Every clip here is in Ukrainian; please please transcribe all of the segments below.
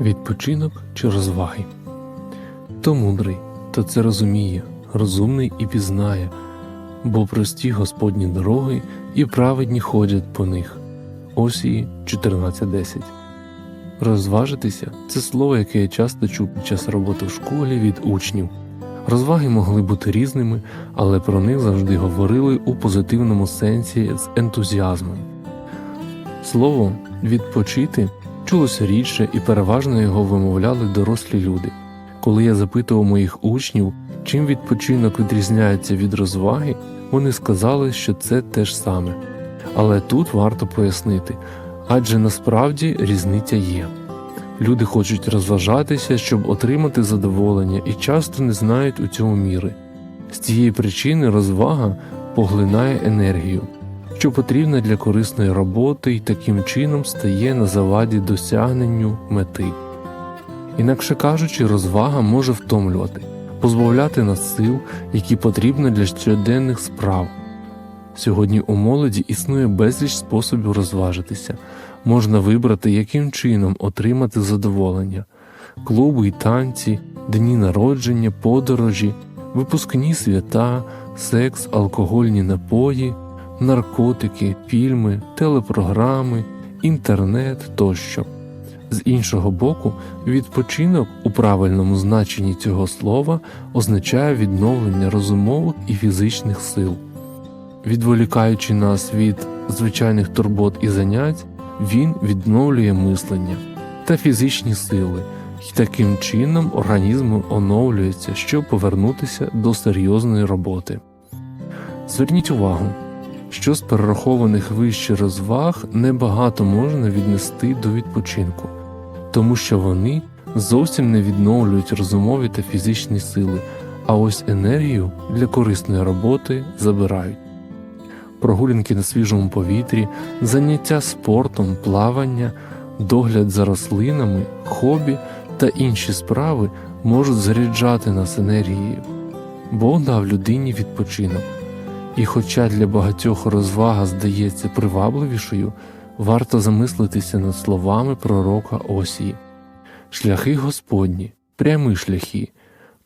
Відпочинок чи розваги. Хто мудрий, то це розуміє, розумний і пізнає, бо прості Господні дороги і праведні ходять по них. Осії 14.10 Розважитися це слово, яке я часто чув під час роботи в школі від учнів. Розваги могли бути різними, але про них завжди говорили у позитивному сенсі з ентузіазмом. Слово відпочити чулося рідше і переважно його вимовляли дорослі люди. Коли я запитував моїх учнів, чим відпочинок відрізняється від розваги, вони сказали, що це те ж саме. Але тут варто пояснити, адже насправді різниця є. Люди хочуть розважатися, щоб отримати задоволення, і часто не знають у цьому міри. З цієї причини розвага поглинає енергію, що потрібна для корисної роботи і таким чином стає на заваді досягненню мети. Інакше кажучи, розвага може втомлювати, позбавляти нас сил, які потрібні для щоденних справ. Сьогодні у молоді існує безліч способів розважитися. Можна вибрати, яким чином отримати задоволення: клуби й танці, дні народження, подорожі, випускні свята, секс, алкогольні напої, наркотики, фільми, телепрограми, інтернет тощо. З іншого боку, відпочинок у правильному значенні цього слова означає відновлення розумових і фізичних сил. Відволікаючи нас від звичайних турбот і занять, він відновлює мислення та фізичні сили, і таким чином організм оновлюється, щоб повернутися до серйозної роботи. Зверніть увагу, що з перерахованих вище розваг небагато можна віднести до відпочинку, тому що вони зовсім не відновлюють розумові та фізичні сили, а ось енергію для корисної роботи забирають. Прогулянки на свіжому повітрі, заняття спортом, плавання, догляд за рослинами, хобі та інші справи можуть заряджати нас енергією. Бог дав людині відпочинок. І хоча для багатьох розвага здається привабливішою, варто замислитися над словами пророка Осії. Шляхи Господні, прямі шляхи,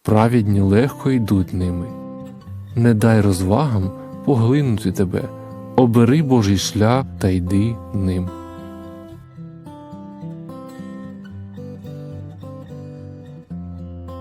праведні легко йдуть ними. Не дай розвагам поглинути тебе, обери Божий шлях та йди ним.